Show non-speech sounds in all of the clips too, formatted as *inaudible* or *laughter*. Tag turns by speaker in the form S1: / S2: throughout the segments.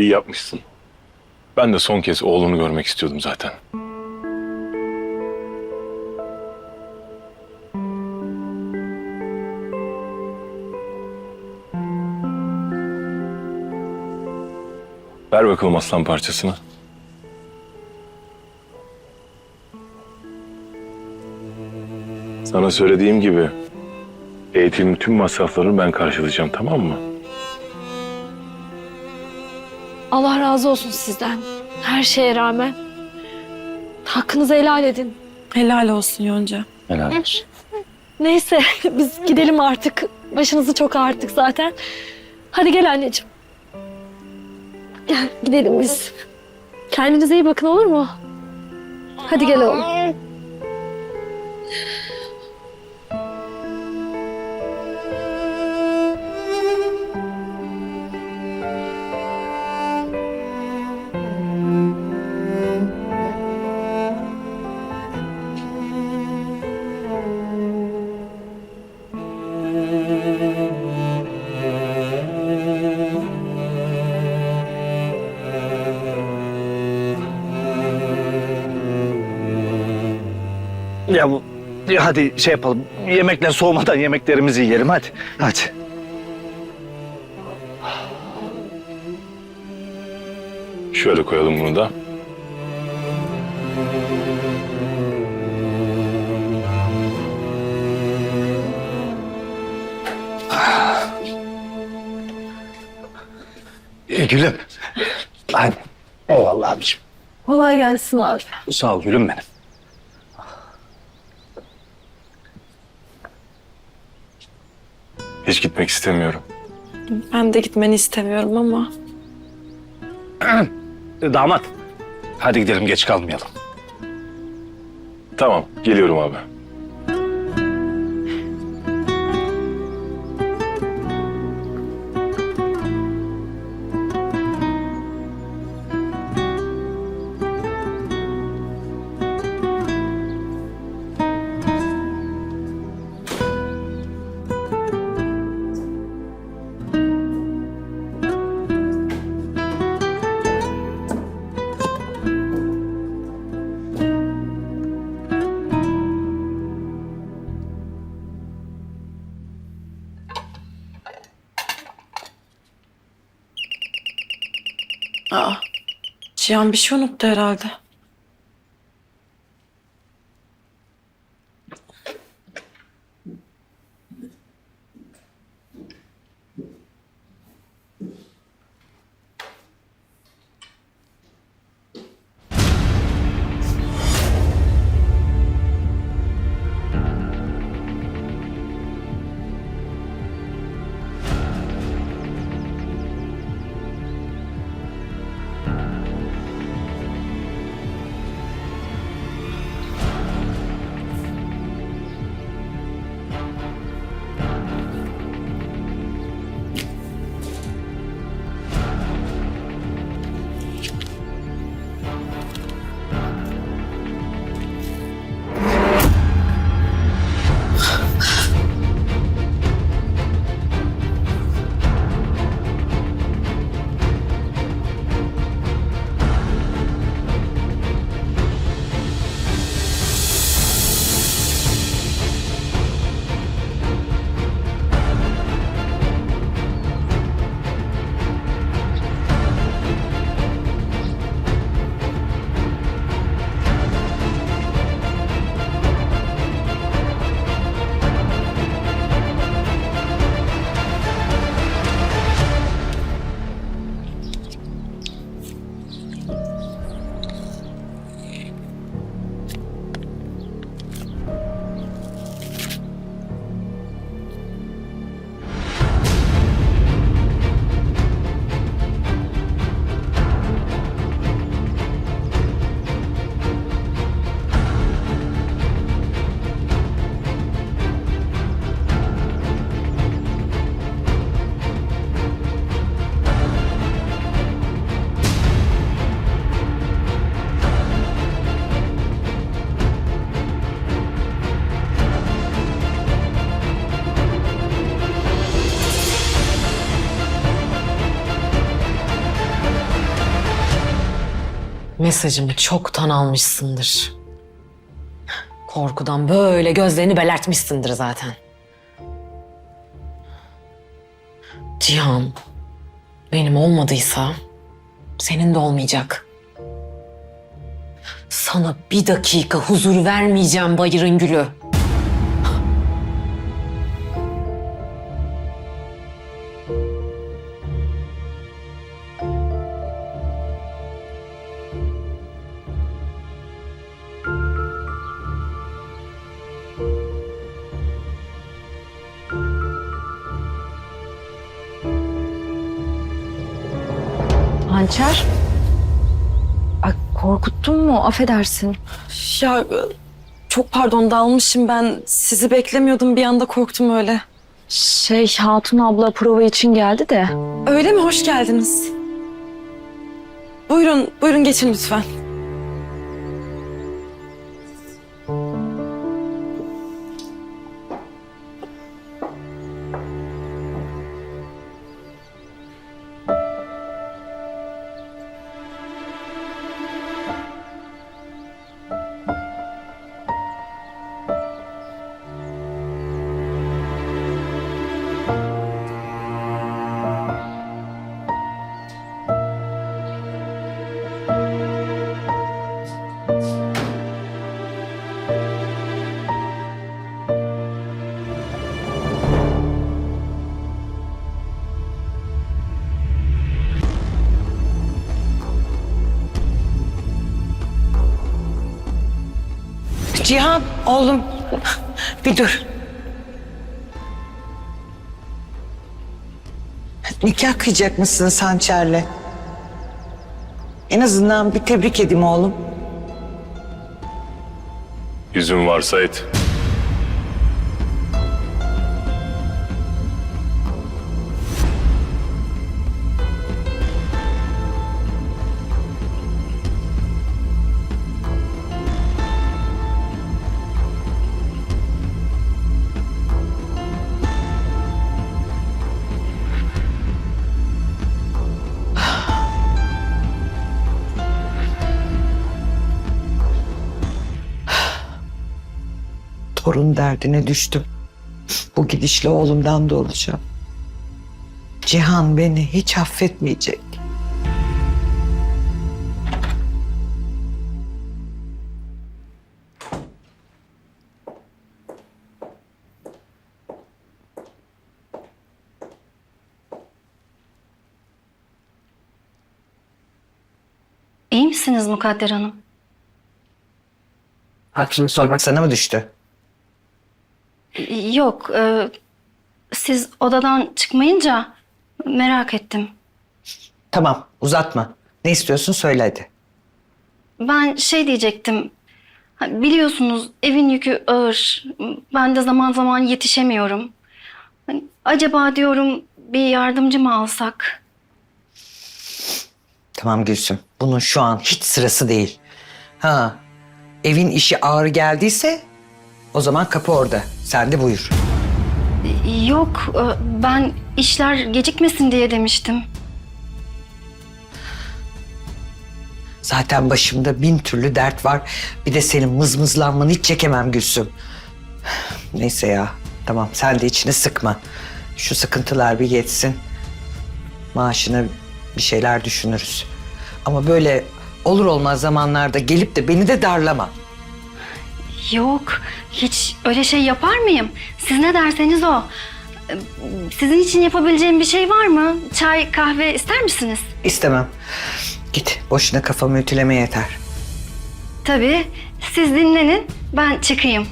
S1: İyi yapmışsın. Ben de son kez oğlunu görmek istiyordum zaten. Ver bakalım aslan parçasını. Sana söylediğim gibi eğitimin tüm masraflarını ben karşılayacağım tamam mı?
S2: Allah razı olsun sizden. Her şeye rağmen. Hakkınızı helal edin.
S3: Helal olsun Yonca.
S4: Helal olsun.
S2: Neyse *laughs* biz gidelim artık. Başınızı çok ağrıttık zaten. Hadi gel anneciğim. Gel gidelim biz. Kendinize iyi bakın olur mu? Hadi gel oğlum.
S4: Ya bu ya hadi şey yapalım. Yemekler soğumadan yemeklerimizi yiyelim hadi. Hadi.
S1: Şöyle koyalım bunu da.
S4: E, gülüm. Hadi. Eyvallah abiciğim.
S2: Kolay gelsin abi.
S4: Sağ ol gülüm benim.
S1: Hiç gitmek istemiyorum.
S3: Ben de gitmeni istemiyorum ama *clears throat*
S4: damat. Hadi gidelim geç kalmayalım.
S1: Tamam, geliyorum abi.
S3: Aa, Cihan bir şey unuttu herhalde.
S5: Mesajımı çoktan almışsındır. Korkudan böyle gözlerini belertmişsindir zaten. Cihan, benim olmadıysa senin de olmayacak. Sana bir dakika huzur vermeyeceğim Bayırın Gülü.
S6: Hançer. Ay, korkuttun mu? Affedersin.
S3: Ya çok pardon dalmışım ben. Sizi beklemiyordum bir anda korktum öyle.
S6: Şey Hatun abla prova için geldi de.
S3: Öyle mi? Hoş geldiniz. Buyurun, buyurun geçin lütfen.
S7: Cihan oğlum bir dur. Nikah kıyacak mısın Sançer'le? En azından bir tebrik edeyim oğlum.
S1: Yüzün varsa et.
S7: Torun derdine düştüm. Bu gidişle oğlumdan da olacağım. Cihan beni hiç affetmeyecek.
S8: İyi misiniz Mukadder Hanım?
S7: Şimdi sormak sana mı düştü?
S8: Yok, e, siz odadan çıkmayınca merak ettim.
S7: Tamam uzatma. Ne istiyorsun söyle hadi.
S8: Ben şey diyecektim, ha, biliyorsunuz evin yükü ağır, ben de zaman zaman yetişemiyorum. Hani acaba diyorum bir yardımcı mı alsak?
S7: Tamam Gülsüm. Bunun şu an hiç sırası değil. Ha, evin işi ağır geldiyse o zaman kapı orada. Sen de buyur.
S8: Yok, e, ben işler gecikmesin diye demiştim.
S7: Zaten başımda bin türlü dert var. Bir de senin mızmızlanmanı hiç çekemem Gülsüm. Neyse ya. Tamam sen de içini sıkma. Şu sıkıntılar bir geçsin. Maaşına bir şeyler düşünürüz. Ama böyle olur olmaz zamanlarda gelip de beni de darlama.
S8: Yok, hiç öyle şey yapar mıyım? Siz ne derseniz o. Sizin için yapabileceğim bir şey var mı? Çay, kahve ister misiniz?
S7: İstemem. Git boşuna kafamı ütüleme yeter.
S8: Tabii, siz dinlenin, ben çıkayım.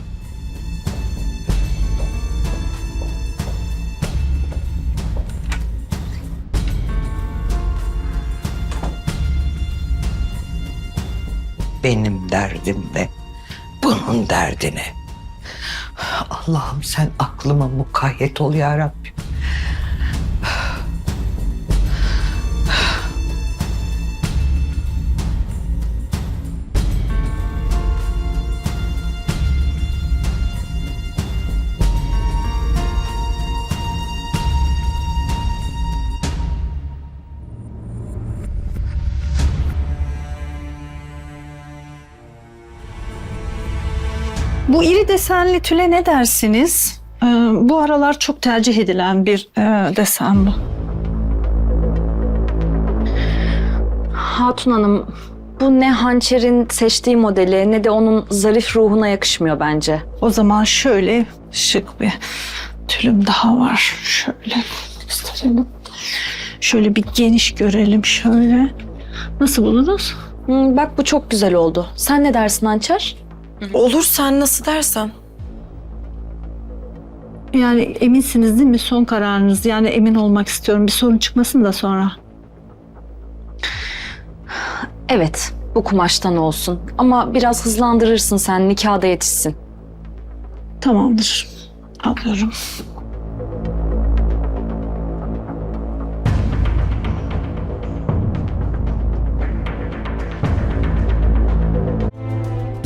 S7: Benim derdim ne? Bunun derdi ne? Allah'ım sen aklıma mukayyet ol ya Rabbim.
S9: Bu iri desenli tüle ne dersiniz? Ee, bu aralar çok tercih edilen bir e, desen bu.
S6: Hatun Hanım bu ne hançerin seçtiği modeli ne de onun zarif ruhuna yakışmıyor bence.
S9: O zaman şöyle şık bir tülüm daha var. Şöyle gösterelim. Şöyle bir geniş görelim şöyle. Nasıl buldunuz?
S6: Hmm, bak bu çok güzel oldu. Sen ne dersin hançer?
S3: Olur sen nasıl dersen.
S9: Yani eminsiniz değil mi son kararınız? Yani emin olmak istiyorum. Bir sorun çıkmasın da sonra.
S6: Evet bu kumaştan olsun. Ama biraz hızlandırırsın sen nikahda yetişsin.
S9: Tamamdır. Alıyorum.